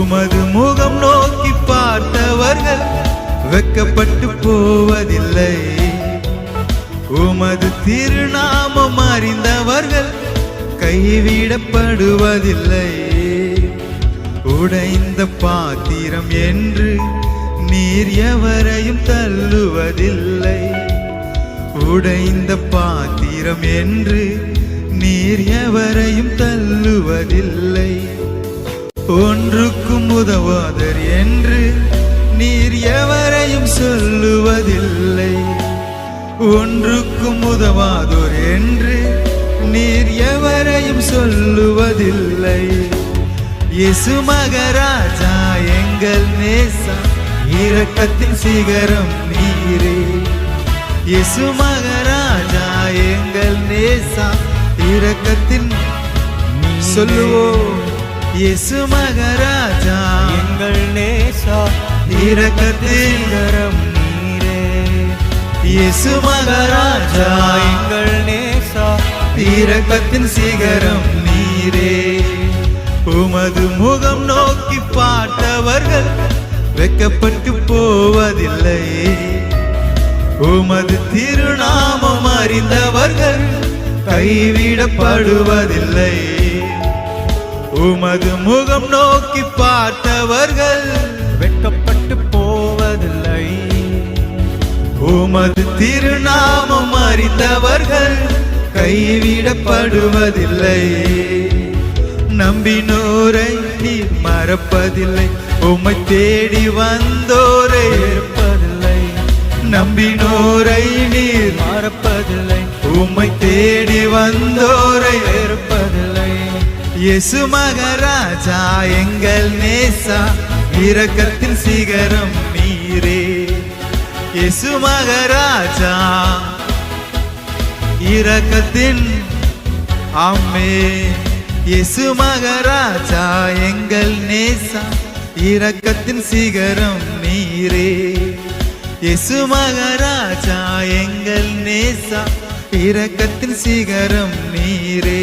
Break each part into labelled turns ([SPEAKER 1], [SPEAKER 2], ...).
[SPEAKER 1] உமது முகம் நோக்கி பார்த்தவர்கள் வெக்கப்பட்டு போவதில்லை. உமது திருநாமம் அறிந்தவர்கள் கைவிடப்படுவதில்லை. உடைந்த பாத்திரம் என்று நீர் எவரையும் தள்ளுவதில்லை. உடைந்த பாத்திரம் என்று நீர் எவரையும் தள்ளுவதில்லை. ஒன்றுக்கும் உதவாதர் என்று நீர் எவரையும் சொல்லுவதில்லை. ஒன்றுக்கும் உதவாதோர் என்று நீர் எவரையும் சொல்லுவதில்லை. இயேசு மகராஜா எங்கள் நேசா இரக்கத்தின் சிகரம் நீரே. இயேசு மகராஜா எங்கள் நேசா இரக்கத்தின் சொல்லுவோம். இயேசு மகராஜா.
[SPEAKER 2] எங்கள் நேசா
[SPEAKER 1] இரக்கத்தின்
[SPEAKER 2] கரம் நீரே.
[SPEAKER 1] இயேசு மகராஜா.
[SPEAKER 2] எங்கள் நேசா
[SPEAKER 1] இரக்கத்தின் சிகரம் நீரே. உமது முகம் நோக்கி பார்த்தவர்கள் வெட்கப்பட்டு போவதில்லை. உமது திருநாமம் அறிந்தவர்கள் கைவிடப்படுவதில்லை. உமது முகம் நோக்கி பார்த்தவர்கள்
[SPEAKER 2] வெட்கப்பட்டு போவதில்லை.
[SPEAKER 1] உமது திருநாமம் அறிந்தவர்கள் கைவிடப்படுவதில்லை. நம்பினோரை நீர் மறப்பதில்லை. உம்மை தேடி வந்தோரை
[SPEAKER 2] இருப்பதில்லை
[SPEAKER 1] நம்பினோரை நீர்
[SPEAKER 2] மறப்பதில்லை.
[SPEAKER 1] உம்மை தேடி வந்தோரை
[SPEAKER 2] இருப்பதில்லை
[SPEAKER 1] இயேசு மகராஜா எங்கள் நேசா இரக்கத்தின் சிகரம் நீரே. இயேசு மகராஜா இரக்கத்தின் அம்மே. இயேசு மகராஜா எங்கள் நேசா இரக்கத்தின் சிகரம் நீரே. இயேசு மகராஜா எங்கள் நேசா இரக்கத்தின் சிகரம் நீரே.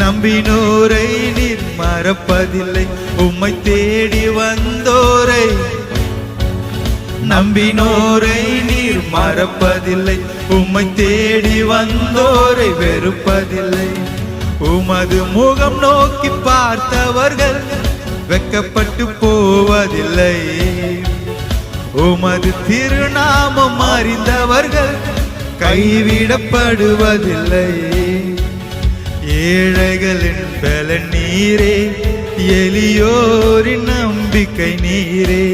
[SPEAKER 1] நம்பினோரை நீர் மறப்பதில்லை. உம்மை தேடி வந்தோரை நம்பினோரை நீர் மறப்பதில்லை. உம்மை தேடி வந்தோரை வெறுப்பதில்லை. உமது முகம் நோக்கி பார்த்தவர்கள் வெக்கப்பட்டு போவதில்லை. உமது திருநாமம் அறிந்தவர்கள் கைவிடப்படுவதில்லை. ஏழைகளின் பலன் நீரே எளியோரின் நம்பிக்கை நீரே.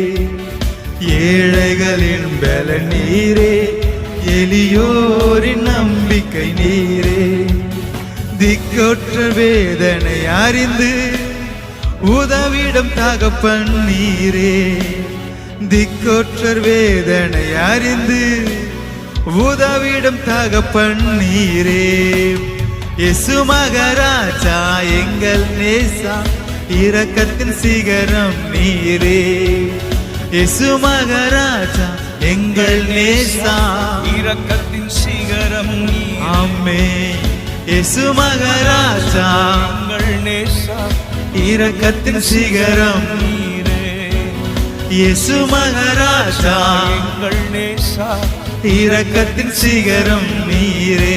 [SPEAKER 1] ஏழைகளின் பலன் நீரே எளியோரின் நம்பிக்கை நீரே. திக்கொற்ற வேதனை அறிந்து உதவிடம் தகப்பன் நீரே. திக்கொற்றர் வேதனை அறிந்து உதவிடம் தகப்பன் நீரே. இயேசு மகராஜா எங்கள் நேசா இரக்கத்தின் சிகரம் நீரே. இயேசு மகராஜா எங்கள் நேசா.
[SPEAKER 2] இரக்கத்தின் சிகரம்
[SPEAKER 1] ஆமே இயேசு மகராஜா
[SPEAKER 2] எங்கள் நேசா
[SPEAKER 1] இரக்கத்தின் சிகரம்
[SPEAKER 2] நீரே.
[SPEAKER 1] இயேசு மகராஜா
[SPEAKER 2] எங்கள் நேசா
[SPEAKER 1] இரக்கத்தின் சிகரம் நீரே.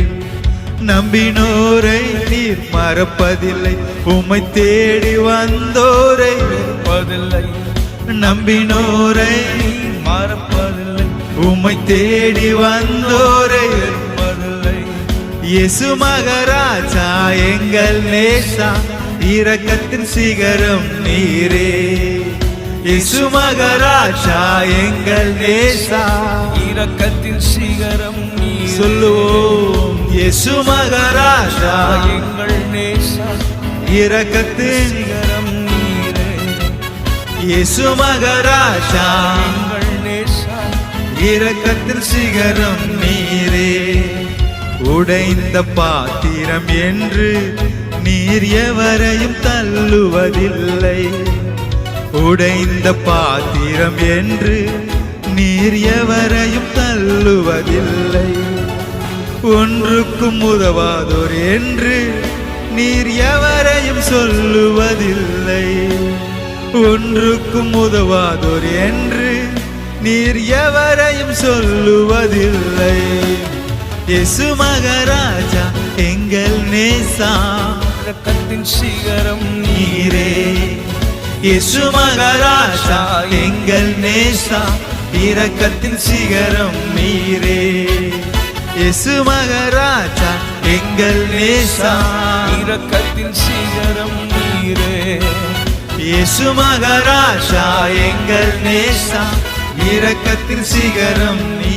[SPEAKER 1] நம்பினோரை நீர் மறப்பதில்லை. உமை தேடி வந்தோரை
[SPEAKER 2] மறப்பதில்லை.
[SPEAKER 1] நம்பினோரை
[SPEAKER 2] மறப்பதில்லை.
[SPEAKER 1] உமை தேடி வந்தோரை
[SPEAKER 2] மறப்பதில்லை.
[SPEAKER 1] இயேசு மகராஜா எங்கள் நேசா இரக்கத்தின் சிகரம் நீரே. இயேசு மகராஜா எங்கள் நேசா.
[SPEAKER 2] இரக்கத்தின் சிகரம்.
[SPEAKER 1] சொல்லுவோம் இயேசு மகராஜா.
[SPEAKER 2] எங்கள் நேசா.
[SPEAKER 1] இரக்கத்தின்
[SPEAKER 2] சிகரம்
[SPEAKER 1] இயேசு மகராஜா.
[SPEAKER 2] எங்கள் நேசா.
[SPEAKER 1] இரக்கத்தின் சிகரம் நீரே. உடைந்த பாத்திரம் என்று நீர் எவரையும் தள்ளுவதில்லை. உடைந்த பாத்திரம் என்று நீர் எவரையும் தள்ளுவதில்லை. ஒன்றுக்கும் உதவாதோர் என்று நீர் எவரையும் சொல்லுவதில்லை. ஒன்றுக்கும் உதவாதோர் என்று நீர் எவரையும் சொல்லுவதில்லை. இயேசு மகராஜா எங்கள் நேசா.
[SPEAKER 2] இரக்கத்தின் சிகரம்
[SPEAKER 1] நீரே. இயேசு மகாராஜா எங்கள் நேசா இரக்கத்தின் சிகரம் நீரே. இயேசு மகாராஜா எங்கள் நேசா
[SPEAKER 2] இரக்கத்தின் சிகரம் நீரே.
[SPEAKER 1] இயேசு மகாராஜா எங்கள் நேசா இரக்கத்தின் சிகரம் நீ